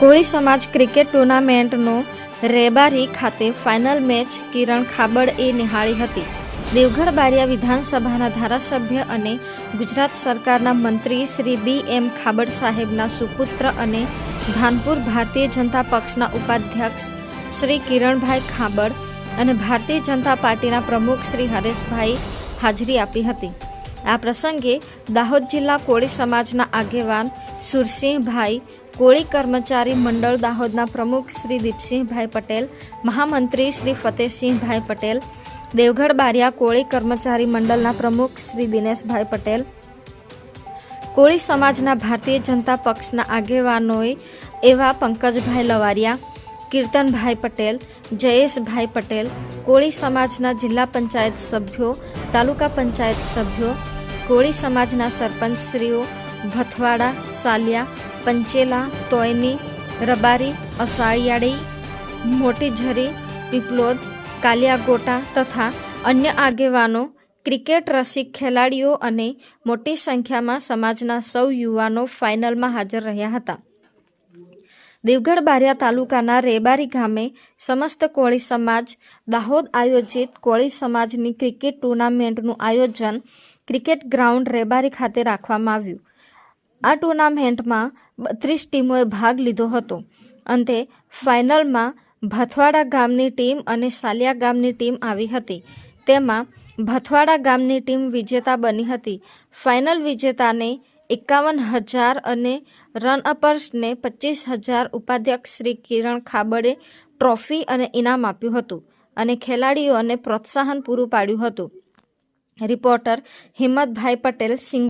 કોળી સમાજ ક્રિકેટ ટુર્નામેન્ટનો રેબારી ખાતે final match કિરણ ખાબડ એ નિહાળી હતી. દેવગઢ બારિયા વિધાનસભાના ધારાસભ્ય અને ગુજરાત સરકારના મંત્રી શ્રી બી એમ ખાબડ સાહેબના સુપુત્ર અને ધાનપુર ભારતીય જનતા પક્ષના ઉપાધ્યક્ષ શ્રી કિરણભાઈ ખાબડ અને ભારતીય જનતા પાર્ટીના પ્રમુખ શ્રી હરેશભાઈ હાજરી આપી હતી. આ પ્રસંગે દાહોદ જિલ્લા કોળી સમાજના આગેવાન સુરસિંહભાઈ, કોળી કર્મચારી મંડળ દાહોદના પ્રમુખ શ્રી દીપસિંહભાઈ પટેલ, મહામંત્રી શ્રી ફતેહસિંહભાઈ પટેલ દેવગઢ બારિયા કોળી કર્મચારી મંડળના પ્રમુખ શ્રી દિનેશભાઈ પટેલ, કોળી સમાજના ભારતીય જનતા પક્ષના આગેવાનોએ એવા પંકજભાઈ લવારિયા કીર્તનભાઈ પટેલ, જયેશભાઈ પટેલ, કોળી સમાજના જિલ્લા પંચાયત સભ્યો, તાલુકા પંચાયત સભ્યો, કોળી સમાજના સરપંચશ્રીઓ ભથવાડા, સાલિયા, પંચેલા, તોયની, રબારી અસાળિયાળી મોટી ઝરી પીપલોદ કાલિયાગોટા તથા અન્ય આગેવાનો, ક્રિકેટ રસિક ખેલાડીઓ અને મોટી સંખ્યામાં સમાજના સૌ યુવાનો ફાઇનલમાં હાજર રહ્યા હતા. દેવગઢ બારિયા તાલુકાના રેબારી ગામે સમસ્ત કોળી સમાજ દાહોદ આયોજિત કોળી સમાજની ક્રિકેટ ટુર્નામેન્ટનું આયોજન ક્રિકેટ ગ્રાઉન્ડ રેબારી ખાતે રાખવામાં આવ્યું. આ ટુર્નામેન્ટમાં બત્રીસ ટીમોએ ભાગ લીધો હતો. અંતે ફાઇનલમાં ભથવાડા ગામની ટીમ અને સાલિયા ગામની ટીમ આવી હતી. તેમાં ભથવાડા ગામની ટીમ વિજેતા બની હતી. ફાઇનલ વિજેતાને એકાવન હજાર અને રનઅપર્સને પચીસ હજાર ઉપાધ્યક્ષ શ્રી કિરણ ખાબડે ટ્રોફી અને ઇનામ આપ્યું હતું અને ખેલાડીઓને પ્રોત્સાહન પૂરું પાડ્યું હતું. રિપોર્ટર હિંમતભાઈ પટેલ સિંગ